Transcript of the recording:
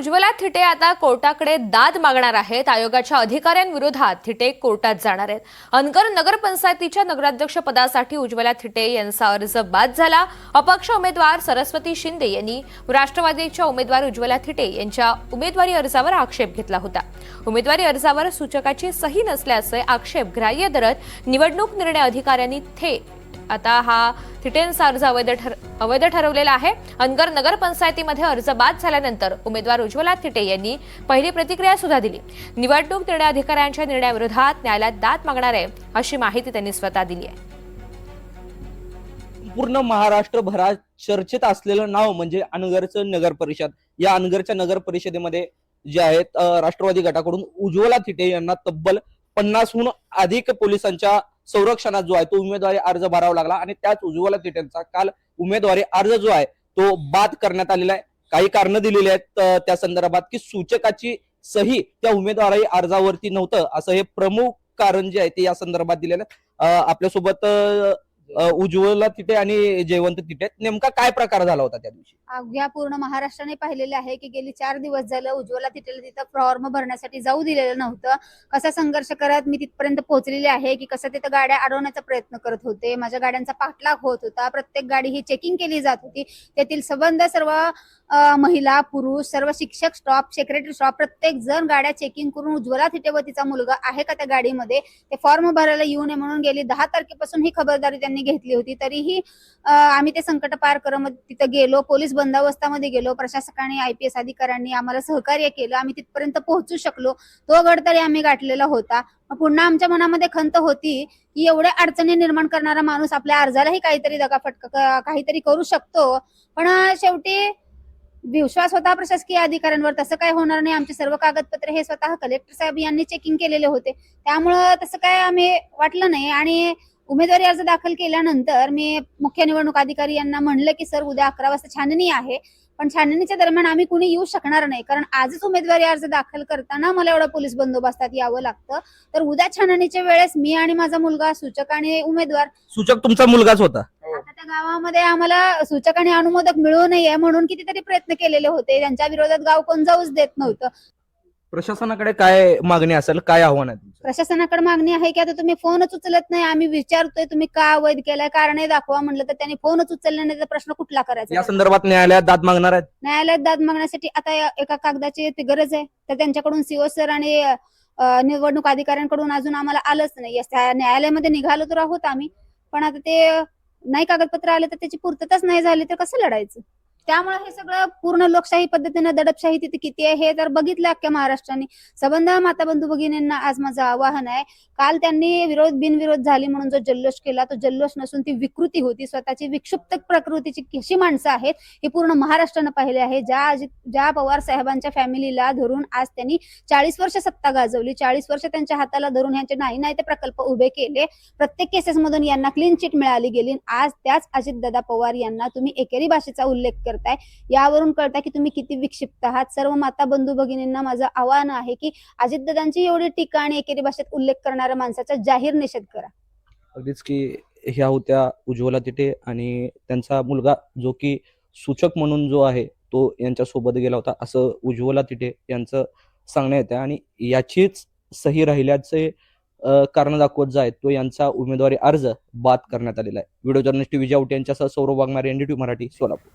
उज्ज्वला थिटे आता कोर्टाकडे दाद मागणार आहेत. आयोगाच्या अधिकाऱ्यांविरोधात थिटे कोर्टात जाणार आहेत. अनकर नगरपंचायतीच्या नगराध्यक्ष पदासाठी उज्ज्वला थिटे यांचा अर्ज बाद झाला. अपक्ष उमेदवार सरस्वती शिंदे यांनी राष्ट्रवादीच्या उमेदवार उज्ज्वला थिटे यांच्या उमेदवारी अर्जावर आक्षेप घेतला होता. उमेदवारी अर्जावर सूचकाची सही नसल्याचे आक्षेप ग्राह्य धरत निवडणूक निर्णय अधिकाऱ्यांनी थेट आता हा थिटेन्स अर्ज अवैध ठर अवैध ठरवलेला आहे. अनगर नगरपंचायतीमध्ये अर्ज बाद झाल्यानंतर उमेदवार उज्ज्वला थिटे यांनी पहिली प्रतिक्रिया सुद्धा दिली. निवडणूक निर्णय अधिकाऱ्यांच्या निर्णयाविरोधात न्यायालयात दाद मागणार आहे अशी माहिती त्यांनी स्वतः दिली आहे. पूर्ण महाराष्ट्रभरात चर्चेत असलेलं नाव म्हणजे अनगरचं नगर परिषद. या अनगरच्या नगर परिषदेमध्ये जे आहेत राष्ट्रवादी गटाकडून उज्ज्वला थिटे यांना तब्बल पन्नासहून अधिक पोलिसांच्या संरक्षणात जो आहे तो उमेदवारी अर्ज भरावा लागला आणि त्याच उज्ज्वला तिटेंचा काल उमेदवारी अर्ज जो आहे तो बाद करण्यात आलेला आहे. काही कारण दिलेली आहेत त्या संदर्भात की सूचकाची सही त्या उमेदवारी अर्जावरती नव्हतं. असं हे प्रमुख कारण जे आहे ते या संदर्भात दिलेलं आहे. आपल्यासोबत उज्ज्वला तिथे आणि जयवंत तिथे. नेमका काय प्रकार झाला होता त्या दिवशी? अवघ्या पूर्ण महाराष्ट्राने पाहिलेले आहे की गेली चार दिवस झालं उज्ज्वला तिथेला तिथं फॉर्म भरण्यासाठी जाऊ दिलेलं नव्हतं. कसा संघर्ष करत मी तिथपर्यंत पोहोचलेली आहे की कसं तिथं गाड्या अडवण्याचा प्रयत्न करत होते. माझ्या गाड्यांचा पाठलाग होत होता. प्रत्येक गाडी ही चेकिंग केली जात होती. तेथील संबंध सर्व महिला पुरुष सर्व शिक्षक स्टॉप सेक्रेटरी स्टॉप प्रत्येक जण गाड्या चेकिंग करून उज्ज्वला थिटे व तिचा मुलगा आहे का त्या गाडीमध्ये? ते फॉर्म भरायला येऊ नये म्हणून गेली दहा तारखेपासून ही खबरदारी त्यांनी घेतली होती. तरीही आम्ही ते संकट पार करत तिथं गेलो. पोलीस बंदोबस्तामध्ये गेलो. प्रशासकाने आय पी एस अधिकाऱ्यांनी आम्हाला सहकार्य केलं. आम्ही तिथपर्यंत पोहोचू शकलो. तो गड तरी आम्ही गाठलेला होता. पुन्हा आमच्या मनामध्ये खंत होती की एवढ्या अडचणी निर्माण करणारा माणूस आपल्या अर्जालाही काहीतरी दगाफटका काहीतरी करू शकतो. पण शेवटी विश्वास होता प्रशासकीय अधिकाऱ्यांवर. तसं काय होणार नाही. आमचे सर्व कागदपत्र हे स्वतः कलेक्टर साहेब यांनी चेकिंग केलेले होते. त्यामुळं तसं काय आम्ही वाटलं नाही. आणि उमेदवारी अर्ज दाखल केल्यानंतर मी मुख्य निवडणूक अधिकारी यांना म्हणलं की सर उद्या अकरा वाजता छाननी आहे पण छाननीच्या दरम्यान आम्ही कुणी येऊ शकणार नाही कारण आजच उमेदवारी अर्ज दाखल करताना मला एवढा पोलीस बंदोबस्तात यावं लागतं. तर उद्या छाननीच्या वेळेस मी आणि माझा मुलगा सूचक आणि उमेदवार सूचक तुमचा मुलगाच होता. आता त्या गावामध्ये आम्हाला सूचक आणि अनुमोदक मिळू नये म्हणून कितीतरी प्रयत्न केलेले होते. त्यांच्या विरोधात गाव कोण जाऊच देत नव्हतं. प्रशासनाकडे काय मागणी असेल काय आव्हान आहे तुमचं? प्रशासनाकडे मागणी आहे की आता तुम्ही फोनच उचलत नाही आम्ही विचारतोय तुम्ही का अवैध केलाय कारण दाखवा म्हणलं तर त्यांनी फोनच उचलला नाही तर प्रश्न कुठला करायचा? या संदर्भात न्यायालयात दाद मागणार आहेत? न्यायालयात दाद मागण्यासाठी आता या एका कागदाची ती गरज आहे तर त्यांच्याकडून सीओ सर आणि अ, निवडणूक अधिकाऱ्यांकडून अजून आम्हाला आलंच नाही. या न्यायालयामध्ये निघालो तर आहोत आम्ही पण आता ते नाही कागदपत्र आले तर त्याची पूर्तताच नाही झाली तर कसं लढायचं? त्यामुळे हे सगळं पूर्ण लोकशाही पद्धतीनं दडपशाही तिथे किती आहे हे तर बघितलं अख्ख्या महाराष्ट्राने. सबंध माता बंधू भगिनींना आज माझं आवाहन आहे काल त्यांनी विरोध बिनविरोध झाली म्हणून जो जल्लोष केला तो जल्लोष नसून ती विकृती होती. स्वतःची विक्षुप्त प्रकृतीची कशी माणसं आहेत हे पूर्ण महाराष्ट्रानं पाहिले आहे. ज्या ज्या पवार साहेबांच्या फॅमिलीला धरून आज त्यांनी चाळीस वर्ष सत्ता गाजवली चाळीस वर्ष त्यांच्या हाताला धरून ह्यांचे नाही नाही ते प्रकल्प उभे केले. प्रत्येक केसेस मधून यांना क्लीन चिट मिळाली गेली. आज त्याच अजितदादा पवार यांना तुम्ही एकेरी भाषेचा उल्लेख करताय. यावरून कळताय की तुम्ही किती विक्षिप्त आहात. सर्व माता बंधू भगिनींना माझं आव्हान आहे की अजितदादांची एवढी टीका आणि एकेरी भाषेत उल्लेख करणाऱ्या माणसाचा जाहीर निषेध करा. अगदीच की ह्या होत्या उज्ज्वला तिथे आणि त्यांचा मुलगा जो की सूचक म्हणून जो आहे तो यांच्या सोबत गेला होता. असं उज्ज्वला तिथे यांचं सांगण्यात येतं आणि याचीच सही राहिल्याचे कारण दाखवत जाय तो यांचा उमेदवारी अर्ज बाद करण्यात आलेला आहे. व्हिडिओ जर्नलिस्ट विजय आवटे यांच्यासह सौरभ वाघमारे एनडीटी मराठी सोलापूर.